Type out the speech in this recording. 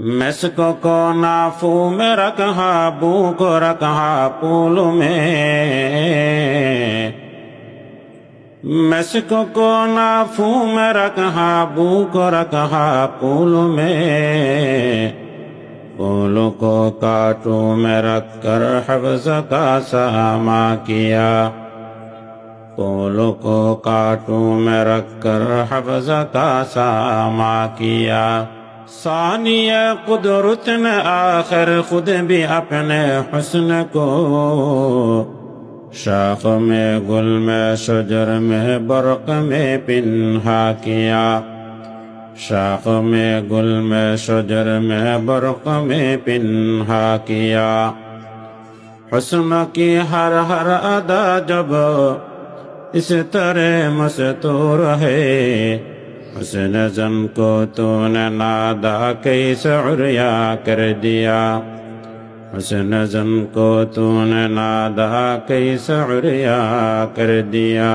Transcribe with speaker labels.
Speaker 1: مسک کو نافو میں رکھا بو کو رکھا پول میں۔ مسک کو نافو میں رکھا بو کو رکھا پول میں۔ پھول کو کاٹو میں رکھ کر حفظ کا ساما کیا۔ پھول کو کاٹو میں رکھ کر حفظ کا ساما کیا۔ ثانی قدرت نے آخر خود بھی اپنے حسن کو شاخ میں، گل میں، شجر میں، برق میں پنہا کیا۔ شاخ میں، گل میں، شجر میں، برق میں پنہا کیا۔ حسن کی ہر ہر ادا جب اس طرح مستور ہے حسن زم کو تو نے نادا کئی سعریا کر دیا۔ حسن زم کو تو نے نادا کئی سعریا کر دیا۔